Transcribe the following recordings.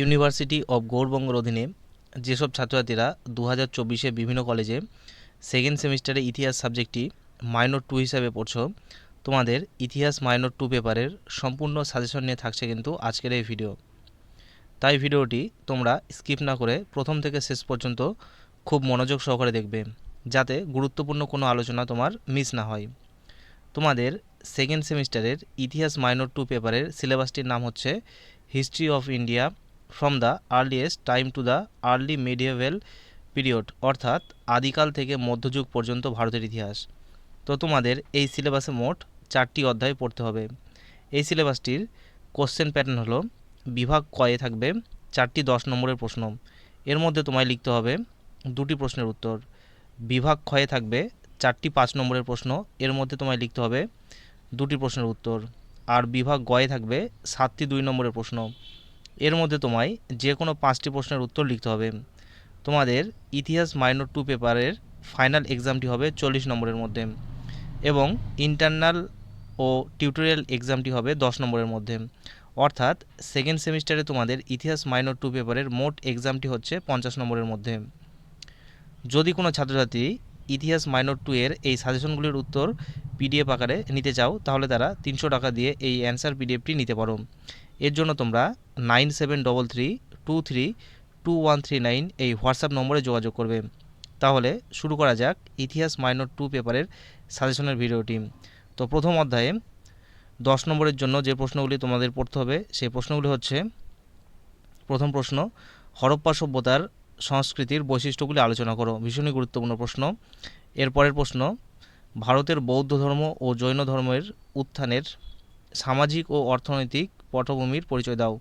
University of গৌরবঙ্গর অধীনে যেসব ছাত্রছাত্রীরা দু হাজার চব্বিশে বিভিন্ন কলেজে সেকেন্ড সেমিস্টারে ইতিহাস সাবজেক্টটি মাইনর টু হিসাবে পড়ছ, তোমাদের ইতিহাস মাইনর টু পেপারের সম্পূর্ণ সাজেশন নিয়ে থাকছে কিন্তু আজকের এই ভিডিও। তাই ভিডিওটি তোমরা স্কিপ না করে প্রথম থেকে শেষ পর্যন্ত খুব মনোযোগ সহকারে দেখবে, যাতে গুরুত্বপূর্ণ কোনো আলোচনা তোমার মিস না হয়। তোমাদের সেকেন্ড সেমিস্টারের ইতিহাস মাইনর টু পেপারের সিলেবাসটির নাম হচ্ছে history of India from the earliest time to the early medieval period অর্থাৎ আদিকাল থেকে মধ্যযুগ পর্যন্ত ভারতের ইতিহাস। তো তোমাদের এই সিলেবাসে মোট চারটি অধ্যায় পড়তে হবে। এই সিলেবাসটির কোশ্চেন প্যাটার্ন হলো, বিভাগ কয়ে থাকবে চারটি দশ নম্বরের প্রশ্ন। এর মধ্যে তোমায় লিখতে হবে দুটি প্রশ্নের উত্তর। বিভাগ ক্ষয়ে থাকবে চারটি পাঁচ নম্বরের প্রশ্ন, এর মধ্যে তোমায় লিখতে হবে দুটি প্রশ্নের উত্তর। আর বিভাগ গয়ে থাকবে সাতটি দুই নম্বরের প্রশ্ন। এর মধ্যে তোমায় যে কোনো পাঁচটি প্রশ্নের উত্তর লিখতে হবে। তোমাদের ইতিহাস মাইনর টু পেপারের ফাইনাল এক্সামটি হবে চল্লিশ নম্বরের মধ্যে এবং ইন্টারনাল ও টিউটোরিয়াল এক্সামটি হবে দশ নম্বরের মধ্যে। অর্থাৎ সেকেন্ড সেমিস্টারে তোমাদের ইতিহাস মাইনর টু পেপারের মোট এক্সামটি হচ্ছে পঞ্চাশ নম্বরের মধ্যে। যদি কোনো ছাত্রছাত্রী ইতিহাস মাইনর টু এর এই সাজেশনগুলির উত্তর পিডিএফ আকারে নিতে চাও, তাহলে তারা তিনশো টাকা দিয়ে এই অ্যান্সার পিডিএফটি নিতে পারো। এর জন্য তোমরা nine seven double three two three two one three nine এই হোয়াটসঅ্যাপ নম্বরে যোগাযোগ করবে। তাহলে শুরু করা যাক ইতিহাস মাইনর টু পেপারের সাজেশনের ভিডিওটি তো প্রথম অধ্যায়ে দশ নম্বরের জন্য যে প্রশ্নগুলি তোমাদের পড়তে হবে, সেই প্রশ্নগুলি হচ্ছে, প্রথম প্রশ্ন, হরপ্পা সভ্যতার সংস্কৃতির বৈশিষ্ট্যগুলি আলোচনা করো। ভীষণই গুরুত্বপূর্ণ প্রশ্ন। এরপরের প্রশ্ন, ভারতের বৌদ্ধ ধর্ম ও জৈন ধর্মের উত্থানের সামাজিক ও অর্থনৈতিক পটভূমির পরিচয় দাও।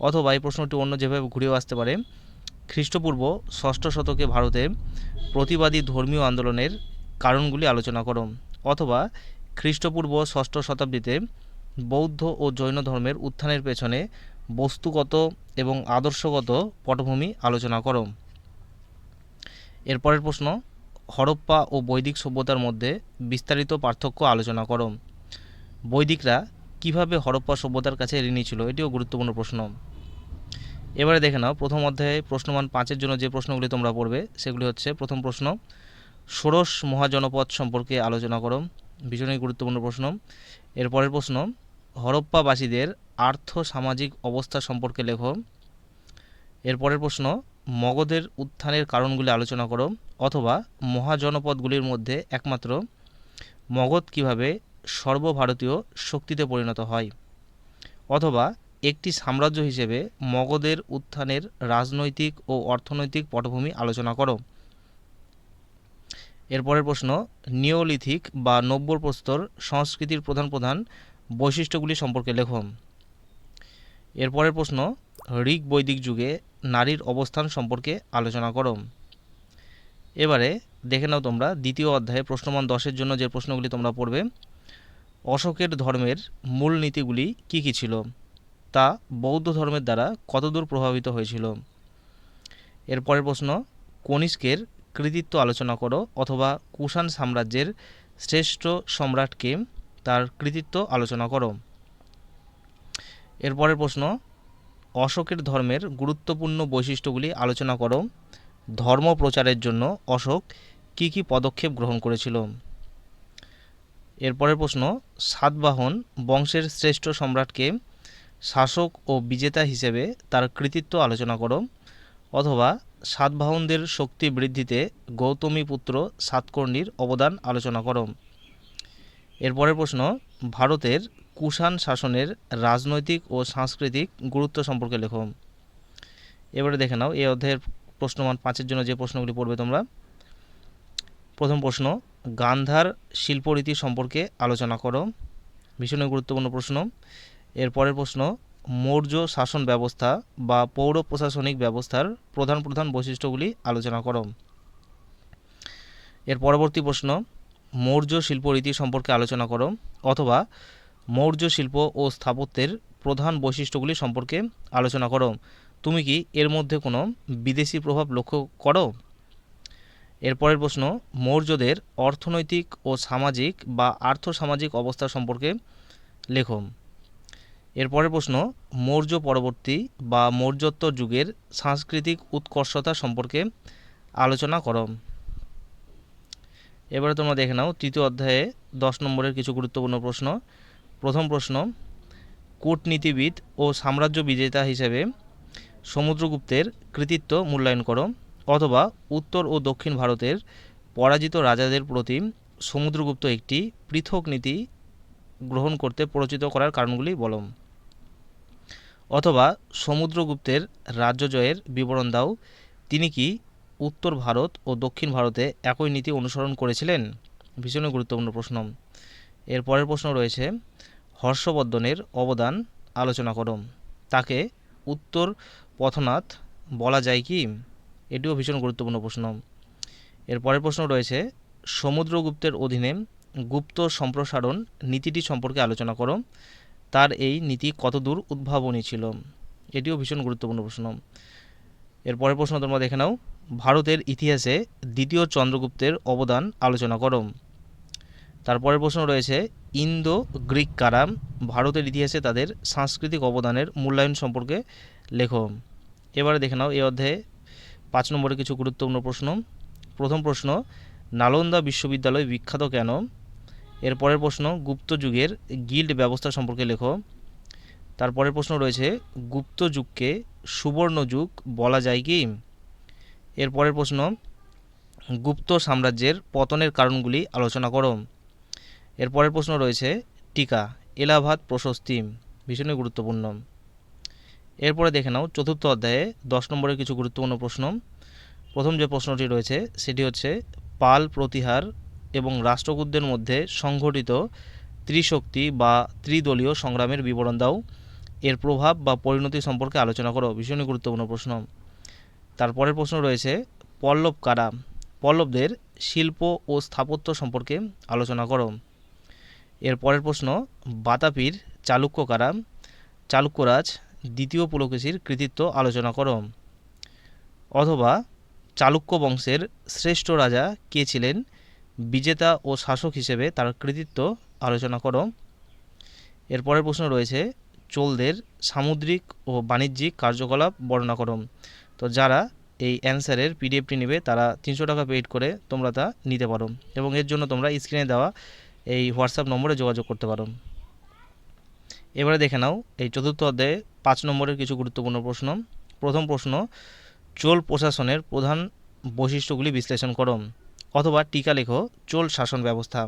অথবা এই প্রশ্নটি অন্য যেভাবে ঘুরেও আসতে পারে, খ্রিস্টপূর্ব ষষ্ঠ শতকে ভারতে প্রতিবাদী ধর্মীয় আন্দোলনের কারণগুলি আলোচনা করো, অথবা খ্রিস্টপূর্ব ষষ্ঠ শতাব্দীতে বৌদ্ধ ও জৈন ধর্মের উত্থানের পেছনে বস্তুগত এবং আদর্শগত পটভূমি আলোচনা করো। এরপরের প্রশ্ন, হরপ্পা ও বৈদিক সভ্যতার মধ্যে বিস্তারিত পার্থক্য আলোচনা করো। বৈদিকরা কীভাবে হরপ্পা সভ্যতার কাছে ঋণী ছিল, এটিও গুরুত্বপূর্ণ প্রশ্ন। এবারে দেখে নাও, প্রথম অধ্যায়ে প্রশ্নমান পাঁচের জন্য যে প্রশ্নগুলি তোমরা পড়বে, সেগুলি হচ্ছে, প্রথম প্রশ্ন, ষোড়শ মহাজনপদ সম্পর্কে আলোচনা করো, ভীষণই গুরুত্বপূর্ণ প্রশ্ন। এরপরের প্রশ্ন, হরপ্পাবাসীদের আর্থ সামাজিক অবস্থা সম্পর্কে লেখো। এরপরের প্রশ্ন, মগধের উত্থানের কারণগুলি আলোচনা করো, অথবা মহাজনপদগুলির মধ্যে একমাত্র মগধ কীভাবে সর্বভারতীয় শক্তিতে পরিণত হয়, অথবা একটি সাম্রাজ্য হিসেবে মগধের উত্থানের রাজনৈতিক ও অর্থনৈতিক পটভূমি আলোচনা করো। এরপরের প্রশ্ন, নিওলিথিক বা নব্বর প্রস্তর সংস্কৃতির প্রধান প্রধান বৈশিষ্ট্যগুলি সম্পর্কে লেখো। এরপরের প্রশ্ন ঋগ বৈদিক যুগে নারীর অবস্থান সম্পর্কে আলোচনা করো। এবারে দেখে নাও তোমরা দ্বিতীয় অধ্যায়ে প্রশ্নমান দশের জন্য যে প্রশ্নগুলি তোমরা পড়বে। অশোকের ধর্মের মূল নীতিগুলি কী কী ছিল? তা বৌদ্ধ ধর্মের দ্বারা কতদূর প্রভাবিত হয়েছিল? এরপরের প্রশ্ন, কনিষ্কের কৃতিত্ব আলোচনা করো অথবা কুষাণ সাম্রাজ্যের শ্রেষ্ঠ সম্রাটকে তার কৃতিত্ব আলোচনা করো। এরপরের প্রশ্ন, অশোকের ধর্মের গুরুত্বপূর্ণ বৈশিষ্ট্যগুলি আলোচনা করো। ধর্ম প্রচারের জন্য অশোক কী কী পদক্ষেপ গ্রহণ করেছিল? এরপরের প্রশ্ন সাতবাহন বংশের শ্রেষ্ঠ সম্রাটকে শাসক ও বিজেতা হিসেবে তার কৃতিত্ব আলোচনা করো, অথবা সাতবাহনদের শক্তি বৃদ্ধিতে গৌতমী পুত্র সাতকর্ণীর অবদান আলোচনা করো। এরপরের প্রশ্ন, ভারতের কুষাণ শাসনের রাজনৈতিক ও সাংস্কৃতিক গুরুত্ব সম্পর্কে লেখো। এবারে দেখে নাও, এই অধ্যায়ের প্রশ্নমান পাঁচের জন্য যে প্রশ্নগুলি পড়বে তোমরা। প্রথম প্রশ্ন গান্ধার শিল্পরীতি সম্পর্কে আলোচনা করো। ভীষণই গুরুত্বপূর্ণ প্রশ্ন। এরপরের প্রশ্ন, মৌর্য শাসন ব্যবস্থা বা পৌর প্রশাসনিক ব্যবস্থার প্রধান প্রধান বৈশিষ্ট্যগুলি আলোচনা করো। এর পরবর্তী প্রশ্ন, মৌর্য শিল্পরীতি সম্পর্কে আলোচনা করো অথবা মৌর্য শিল্প ও স্থাপত্যের প্রধান বৈশিষ্ট্যগুলি সম্পর্কে আলোচনা করো। তুমি কি এর মধ্যে কোনো বিদেশি প্রভাব লক্ষ্য করো? এরপরের প্রশ্ন, মৌর্যদের অর্থনৈতিক ও সামাজিক বা আর্থসামাজিক অবস্থা সম্পর্কে লেখো। এরপরের প্রশ্ন, মৌর্য পরবর্তী বা মৌর্যোত্তর যুগের সাংস্কৃতিক উৎকর্ষতা সম্পর্কে আলোচনা করো। এবারে তোমরা দেখে নাও, তৃতীয় অধ্যায়ে দশ নম্বরের কিছু গুরুত্বপূর্ণ প্রশ্ন। প্রথম প্রশ্ন, কূটনীতিবিদ ও সাম্রাজ্য বিজেতা হিসেবে সমুদ্রগুপ্তের কৃতিত্ব মূল্যায়ন করো। অথবা উত্তর ও দক্ষিণ ভারতের পরাজিত রাজাদের প্রতি সমুদ্রগুপ্ত একটি পৃথক নীতি গ্রহণ করতে প্ররোচিত করার কারণগুলি বলো অথবা সমুদ্রগুপ্তের রাজ্য জয়ের বিবরণ দাও। তিনি কি উত্তর ভারত ও দক্ষিণ ভারতে একই নীতি অনুসরণ করেছিলেন? ভীষণই গুরুত্বপূর্ণ প্রশ্ন। এর পরের প্রশ্ন রয়েছে, হর্ষবর্ধনের অবদান আলোচনা করো। তাকে উত্তর পথনাথ বলা যায় কি? এটিও ভীষণ গুরুত্বপূর্ণ প্রশ্ন। এর পরের প্রশ্ন রয়েছে, সমুদ্রগুপ্তের অধীনে গুপ্ত সম্প্রসারণ নীতিটি সম্পর্কে আলোচনা করো। তার এই নীতি কতদূর উদ্ভাবনী ছিল? এটিও ভীষণ গুরুত্বপূর্ণ প্রশ্ন। এর পরের প্রশ্ন তোমরা দেখে নাও, ভারতের ইতিহাসে দ্বিতীয় চন্দ্রগুপ্তের অবদান আলোচনা করো। তারপরের প্রশ্ন রয়েছে ইন্দো গ্রিক কারা ভারতের ইতিহাসে তাদের সাংস্কৃতিক অবদানের মূল্যায়ন সম্পর্কে লেখো? এবারে দেখে নাও, এই অধ্যায়ে পাঁচ নম্বরে কিছু গুরুত্বপূর্ণ প্রশ্ন। প্রথম প্রশ্ন, নালন্দা বিশ্ববিদ্যালয় বিখ্যাত কেন? এর পরের প্রশ্ন, গুপ্ত যুগের গিল্ড ব্যবস্থা সম্পর্কে লেখো। তারপরের প্রশ্ন রয়েছে, গুপ্ত যুগকে সুবর্ণ যুগ বলা যায় কি? এর পরের প্রশ্ন, গুপ্ত সাম্রাজ্যের পতনের কারণগুলি আলোচনা করো। এর পরের প্রশ্ন রয়েছে, টিকা, এলাহাবাদ প্রশস্তি, ভীষণই গুরুত্বপূর্ণ। এরপরে দেখে নাও, চতুর্থ অধ্যায়ে দশ নম্বরের কিছু গুরুত্বপূর্ণ প্রশ্ন। প্রথম যে প্রশ্নটি রয়েছে, সেটি হচ্ছে, পাল প্রতিহার এবং রাষ্ট্রকূটদের মধ্যে সংঘটিত ত্রিশক্তি বা ত্রিদলীয় সংগ্রামের বিবরণ দাও। এর প্রভাব বা পরিণতি সম্পর্কে আলোচনা করো। ভীষণই গুরুত্বপূর্ণ প্রশ্ন। তারপরের প্রশ্ন রয়েছে, পল্লব কারা? পল্লবদের শিল্প ও স্থাপত্য সম্পর্কে আলোচনা করো। এর পরের প্রশ্ন, বাতাপির চালুক্য কারা? চালুক্যরাজ দ্বিতীয় পুলকেশীর কৃতিত্ব আলোচনা করো। অথবা চালুক্য বংশের শ্রেষ্ঠ রাজা কে ছিলেন? বিজেতা ও শাসক হিসেবে তার কৃতিত্ব আলোচনা করো। এর পরের প্রশ্ন রয়েছে, চোলদের সামুদ্রিক ও বাণিজ্যিক কার্যকলাপ বর্ণনা করো। তো যারা এই অ্যান্সারের পিডিএফটি নেবে, তারা তিনশো টাকা পেইড করে তোমরা তা নিতে পারো এবং এর জন্য তোমরা স্ক্রিনে দেওয়া এই হোয়াটসঅ্যাপ নম্বরে যোগাযোগ করতে পারো। এবারে দেখে নাও, এই চতুর্থ অধ্যায়ে পাঁচ নম্বরের কিছু গুরুত্বপূর্ণ প্রশ্ন। প্রথম প্রশ্ন, চোল প্রশাসনের প্রধান বৈশিষ্ট্যগুলি বিশ্লেষণ করো। অথবা টিকা লেখো, চোল শাসন ব্যবস্থা।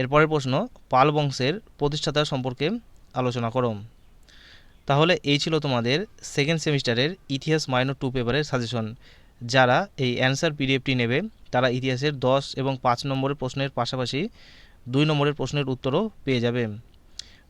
এরপরের প্রশ্ন, পাল বংশের প্রতিষ্ঠাতা সম্পর্কে আলোচনা করো। তাহলে এই ছিল তোমাদের সেকেন্ড সেমিস্টারের ইতিহাস মাইনর টু পেপারের সাজেশন যারা এই অ্যান্সার পিডিএফটি নেবে, তারা ইতিহাসের দশ এবং পাঁচ নম্বরের প্রশ্নের পাশাপাশি দুই নম্বরের প্রশ্নের উত্তরও পেয়ে যাবে।